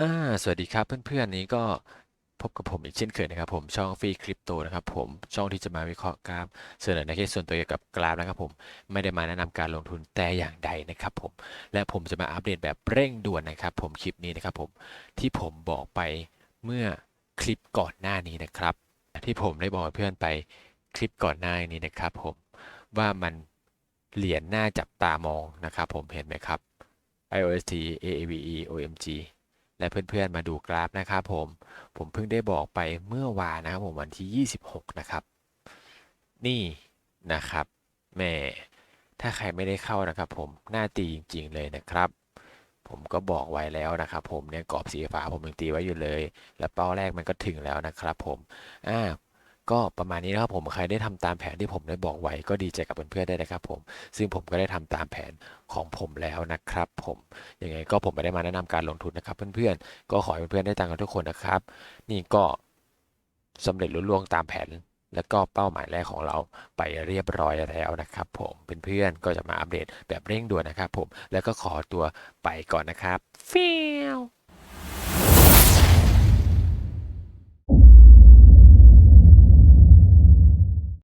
อ่าสวัสดีครับเพื่อนๆนี้ก็พบกับผมอีกเช่นเคยนะครับผมช่องฟรีคริปโตนะครับผมช่องที่จะมาวิเคราะห์กราฟเสนอในเคสส่วนตัวเกี่ยวกับกราฟนะครับผมไม่ได้มาแนะนำการลงทุนแต่อย่างใดนะครับผมและผมจะมาอัปเดตแบบเร่งด่วนนะครับผมคลิปนี้นะครับผมที่ผมบอกไปเมื่อคลิปก่อนหน้านี้นะครับ ที่ผมได้บอกเพื่อนไปคลิปก่อนหน้านี้นะครับผมว่ามันเหรียญหน่าจับตามองนะครับผมเห็นไหมครับ IOST AAVE OMG และเพื่อนๆมาดูกราฟนะครับผมผมเพิ่งได้บอกไปเมื่อวานนะครับผมวันที่ 26 นะครับ นี่นะครับแม่ถ้าใครไม่ได้เข้านะครับ ผมหน้าตีจริง ๆ เลยนะครับ ผมก็บอกไว้แล้วนะครับ ผมเนี่ยกรอบสีฟ้าผมยังตีไว้อยู่เลย และเป้าแรกมันก็ถึงแล้วนะครับ ผมอ่า ก็ประมาณนี้นะครับผมใครได้ทำตามแผนที่ผมได้บอกไว้ก็ดีใจกับเพื่อนๆได้นะครับผมซึ่งผมก็ได้ทำตามแผนของผมแล้วนะครับผมยังไงก็ผมไม่ได้มาแนะนำการลงทุนนะครับเพื่อนๆก็ขอให้เพื่อนๆได้ตังค์กันทุกคนนะครับ นี่ก็สำเร็จลุล่วงตามแผนแล้วก็เป้าหมายแรกของเราไปเรียบร้อยแล้วนะครับผมเพื่อนๆก็จะมาอัปเดตแบบเร่งด่วนนะครับผมแล้วก็ขอตัวไปก่อนนะครับฟิว